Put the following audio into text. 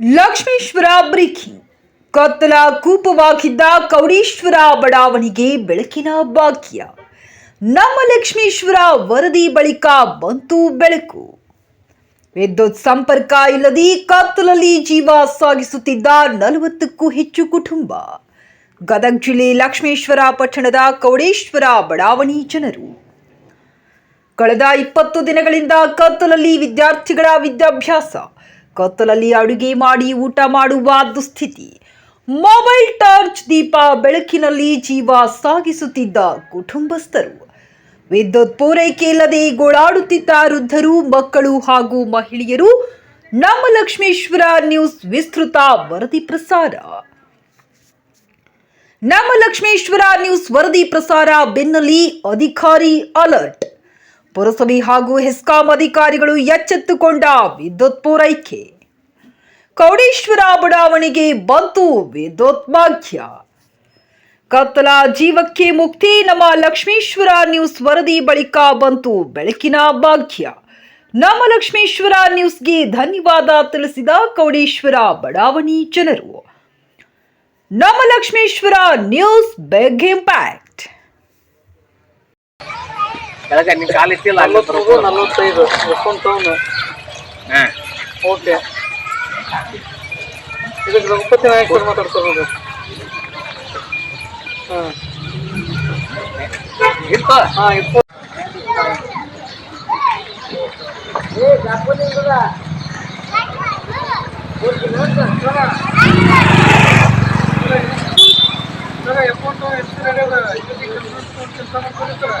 Lakshmeshwar breaking ಕತ್ತಲ ಕೂಪವಾಗಿದ್ದ ಕೌಡೇಶ್ವರ ಬಡಾವಣೆಗೆ ಬೆಳಕಿನ ಭಾಗ್ಯ. ನಮ್ಮ ಲಕ್ಷ್ಮೀಶ್ವರ ವರದಿ ಬಳಿಕ ಬಂತು ಬೆಳಕು. ವಿದ್ಯುತ್ ಸಂಪರ್ಕ ಇಲ್ಲದೆ ಕತ್ತಲಲ್ಲಿ ಜೀವ ಸಾಗಿಸುತ್ತಿದ್ದ ನಲವತ್ತಕ್ಕೂ ಹೆಚ್ಚು ಕುಟುಂಬ. ಗದಗ ಜಿಲ್ಲೆ ಲಕ್ಷ್ಮೇಶ್ವರ ಪಟ್ಟಣದ ಕೌಡೇಶ್ವರ ಬಡಾವಣೆ ಜನರು. ಕಳೆದ ಇಪ್ಪತ್ತು ದಿನಗಳಿಂದ ಕತ್ತಲಲ್ಲಿ ವಿದ್ಯಾರ್ಥಿಗಳ ವಿದ್ಯಾಭ್ಯಾಸ. ಕತ್ತಲಲ್ಲಿ ಅಡುಗೆ ಮಾಡಿ ಊಟ ಮಾಡುವ ದುಸ್ಥಿತಿ. ಮೊಬೈಲ್ ಟಾರ್ಚ್ ದೀಪ ಬೆಳಕಿನಲ್ಲಿ ಜೀವ ಸಾಗಿಸುತ್ತಿದ್ದ ಕುಟುಂಬಸ್ಥರು. ವಿದ್ಯುತ್ ಪೂರೈಕೆ ಇಲ್ಲದೆ ಗೋಳಾಡುತ್ತಿದ್ದ ವೃದ್ಧರು, ಮಕ್ಕಳು ಹಾಗೂ ಮಹಿಳೆಯರು. ನಮ್ಮ ಲಕ್ಷ್ಮೇಶ್ವರ ನ್ಯೂಸ್ ವಿಸ್ತೃತ ವರದಿ ಪ್ರಸಾರ. ನಮ್ಮ ಲಕ್ಷ್ಮೇಶ್ವರ ನ್ಯೂಸ್ ವರದಿ ಪ್ರಸಾರ ಬೆನ್ನಲ್ಲಿ ಅಧಿಕಾರಿ ಅಲರ್ಟ್. ಪುರಸಭೆ ಹಾಗೂ ಹೆಸ್ಕಾಂ ಅಧಿಕಾರಿಗಳು ಎಚ್ಚೆತ್ತುಕೊಂಡ ವಿದ್ಯುತ್ ಪೂರೈಕೆ. ಕೌಡೇಶ್ವರ ಬಡಾವಣೆಗೆ ಬಂತು ವಿದ್ಯುತ್ ಭಾಗ್ಯ ಕತ್ತಲ ಜೀವಕ್ಕೆ ಮುಕ್ತಿ, ನಮ್ಮ ಲಕ್ಷ್ಮೇಶ್ವರ ನ್ಯೂಸ್ ವರದಿ ಬಳಿಕ ಬಂತು ಬೆಳಕಿನ ಭಾಗ್ಯ ನಮ್ಮ ಲಕ್ಷ್ಮೇಶ್ವರ ನ್ಯೂಸ್ಗೆ ಧನ್ಯವಾದ ತಿಳಿಸಿದ ಕೌಡೇಶ್ವರ ಬಡಾವಣೆ ಜನರು. ನಮ್ಮ ಲಕ್ಷ್ಮೇಶ್ವರ ನ್ಯೂಸ್ ಬೆಗ್ ಇಂಪ್ಯಾಕ್ಟ್. ಕೆಳಗೆ ನಿನ್ ಕಾಲು ಇಟ್ಟಿಲ್ಲ ಅಲ್ಲಿ ನಲ್ವತ್ತೈದು ನಲವತ್ತೈದು ಎಷ್ಟೊಂದು ಟೌನ್ ಹಾ ಓಕೆ ಇದಕ್ಕೆ ರಘುಪತಿ ನಾಯಕ್ ಸರ್ ಮಾತಾಡ್ತಿರೋದು ಹಾಂ ಇಪ್ಪ ಹಾಂ ಇಪ್ಪತ್ತು ಸರ್ ಎಪ್ಪತ್ತು ಎಷ್ಟು ನಡೆಯೋದ ಇದಕ್ಕೆ ಕೆಲಸ ಮಾಡ್ತಾರೆ